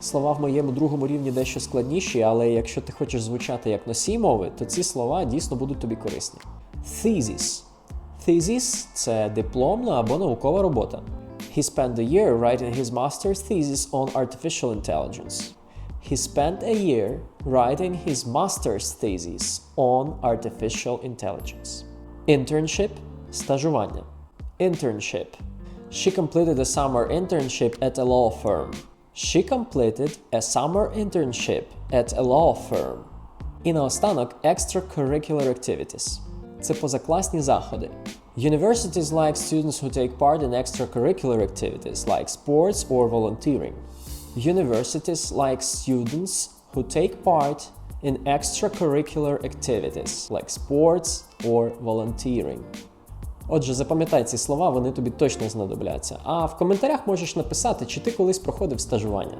Слова в моєму другому рівні дещо складніші, але якщо ти хочеш звучати як носій мови, то ці слова дійсно будуть тобі корисні. Thesis. Thesis – це дипломна або наукова робота. He spent a year writing his master's thesis on artificial intelligence. He spent a year writing his master's thesis on artificial intelligence. Internship – стажування. Internship. She completed a summer internship at a law firm. She completed a summer internship at a law firm. І наостанок extracurricular activities. Це позакласні заходи. Universities like students who take part in extracurricular activities like sports or volunteering. Universities like students who take part in extracurricular activities like sports or volunteering. Отже, запам'ятай ці слова, вони тобі точно знадобляться. А в коментарях можеш написати, чи ти колись проходив стажування.